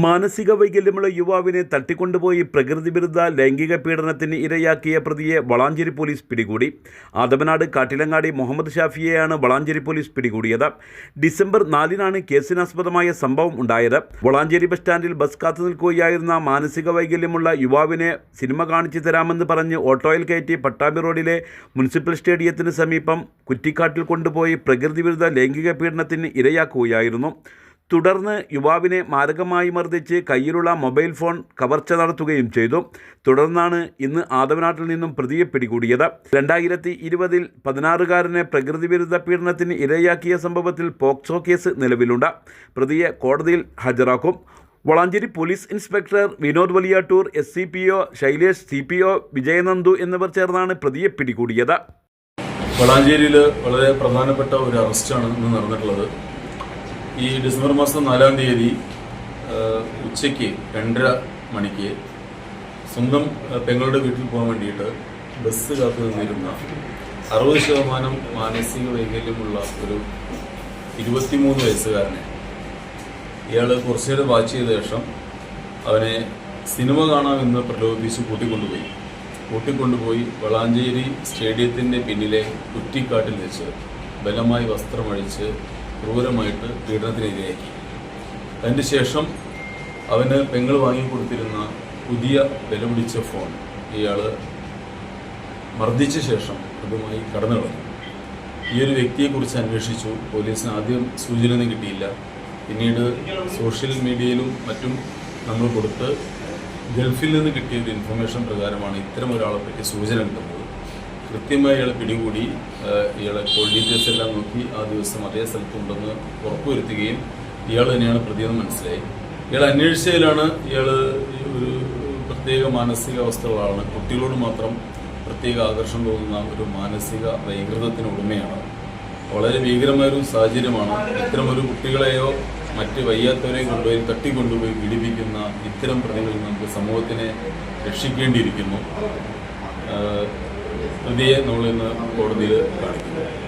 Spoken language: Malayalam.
മാനസിക വൈകല്യമുള്ള യുവാവിനെ തട്ടിക്കൊണ്ടുപോയി പ്രകൃതിവിരുദ്ധ ലൈംഗിക പീഡനത്തിന് ഇരയാക്കിയ പ്രതിയെ വളാഞ്ചേരി പോലീസ് പിടികൂടി. ആദമനാട് കാട്ടിലങ്ങാടി മുഹമ്മദ് ഷാഫിയെയാണ് വളാഞ്ചേരി പോലീസ് പിടികൂടിയത്. ഡിസംബർ നാലിനാണ് കേസിനാസ്പദമായ സംഭവം ഉണ്ടായത്. വളാഞ്ചേരി ബസ് സ്റ്റാൻഡിൽ ബസ് കാത്തു നിൽക്കുകയായിരുന്ന മാനസിക വൈകല്യമുള്ള യുവാവിനെ സിനിമ കാണിച്ചു തരാമെന്ന് പറഞ്ഞ് ഓട്ടോയിൽ കയറ്റി പട്ടാമ്പി റോഡിലെ മുനിസിപ്പൽ സ്റ്റേഡിയത്തിന് സമീപം കുറ്റിക്കാട്ടിൽ കൊണ്ടുപോയി പ്രകൃതിവിരുദ്ധ ലൈംഗിക പീഡനത്തിന് ഇരയാക്കുകയായിരുന്നു. തുടർന്ന് യുവാവിനെ മാരകമായി മർദ്ദിച്ച് കയ്യിലുള്ള മൊബൈൽ ഫോൺ കവർച്ച നടത്തുകയും ചെയ്തു. തുടർന്നാണ് ഇന്ന് ആദവനാട്ടിൽ നിന്നും പ്രതിയെ പിടികൂടിയത്. രണ്ടായിരത്തി ഇരുപതിൽ പതിനാറുകാരനെ പ്രകൃതിവിരുദ്ധ പീഡനത്തിന് ഇരയാക്കിയ സംഭവത്തിൽ പോക്സോ കേസ് നിലവിലുണ്ട്. പ്രതിയെ കോടതിയിൽ ഹാജരാക്കും. Valanchery police inspector Vinod Valiyattoor S C P O Shailesh C P O Vijayanandu എന്നിവർ ചേർന്നാണ് പ്രതിയെ പിടികൂടിയത്. വളാഞ്ചേരിയിൽ വളരെ പ്രധാനപ്പെട്ട ഒരു അറസ്റ്റാണ് ഇന്ന് നടന്നിട്ടുള്ളത്. ഈ ഡിസംബർ മാസം നാലാം തീയതി ഉച്ചയ്ക്ക് രണ്ടര മണിക്ക് സ്വന്തം പെങ്ങളുടെ വീട്ടിൽ പോകാൻ വേണ്ടിയിട്ട് ബസ് കാത്തു നിന്നിരുന്ന അറുപത് ശതമാനം മാനസിക വൈകല്യമുള്ള ഒരു ഇരുപത്തിമൂന്ന് വയസ്സുകാരനെ ഇയാൾ കുറച്ചു നേരം വാച്ച് ചെയ്ത ശേഷം അവനെ സിനിമ കാണാമെന്ന് പ്രലോഭിപ്പിച്ച് കൂട്ടിക്കൊണ്ടുപോയി. കൂട്ടിക്കൊണ്ടുപോയി വളാഞ്ചേരി സ്റ്റേഡിയത്തിന്റെ പിന്നിലെ കുറ്റിക്കാട്ടിൽ വെച്ച് ബലമായി വസ്ത്രമഴിച്ച് ക്രൂരമായിട്ട് പീഡനത്തിനിരയാക്കി അതിന് ശേഷം അവന് പെങ്ങൾ വാങ്ങിക്കൊടുത്തിരുന്ന പുതിയ വില പിടിച്ച ഫോൺ ഇയാൾ മർദ്ദിച്ച ശേഷം അതുമായി കടന്നു കളഞ്ഞു ഈ ഒരു വ്യക്തിയെക്കുറിച്ച് അന്വേഷിച്ചു. പോലീസിന് ആദ്യം സൂചനയൊന്നും കിട്ടിയില്ല. പിന്നീട് സോഷ്യൽ മീഡിയയിലും മറ്റും നമ്മൾ കൊടുത്ത് ഗൾഫിൽ നിന്ന് കിട്ടിയ ഒരു ഇൻഫർമേഷൻ പ്രകാരമാണ് ഇത്തരം ഒരാളെ പറ്റി സൂചന കിട്ടുന്നത്. കൃത്യമായി ഇയാളെ പിടികൂടി ഇയാളെ കോൾ ഡീറ്റെയിൽസ് എല്ലാം നോക്കി ആ ദിവസം അതേ സ്ഥലത്തുണ്ടെന്ന് ഉറപ്പുവരുത്തുകയും ഇയാൾ തന്നെയാണ് പ്രതിയെന്ന് മനസ്സിലായി. ഇയാൾ അന്വേഷിച്ചതിലാണ് ഇയാൾ ഒരു പ്രത്യേക മാനസികാവസ്ഥകളാണ് കുട്ടികളോട് മാത്രം പ്രത്യേക ആകർഷണം തോന്നുന്ന ഒരു മാനസിക വൈകൃതത്തിന് ഉടമയാണ്. വളരെ ഭീകരമായൊരു സാഹചര്യമാണ്. ഇത്തരം ഒരു കുട്ടികളെയോ മറ്റ് വയ്യാത്തവരെയും കൊണ്ടുപോയി തട്ടിക്കൊണ്ടുപോയി പീഡിപ്പിക്കുന്ന ഇത്തരം പ്രതികളിൽ നമുക്ക് സമൂഹത്തിനെ രക്ഷിക്കേണ്ടിയിരിക്കുന്നു. പ്രതിയെ നമ്മളിന്ന് കോടതിയിൽ കാണിക്കുന്നു.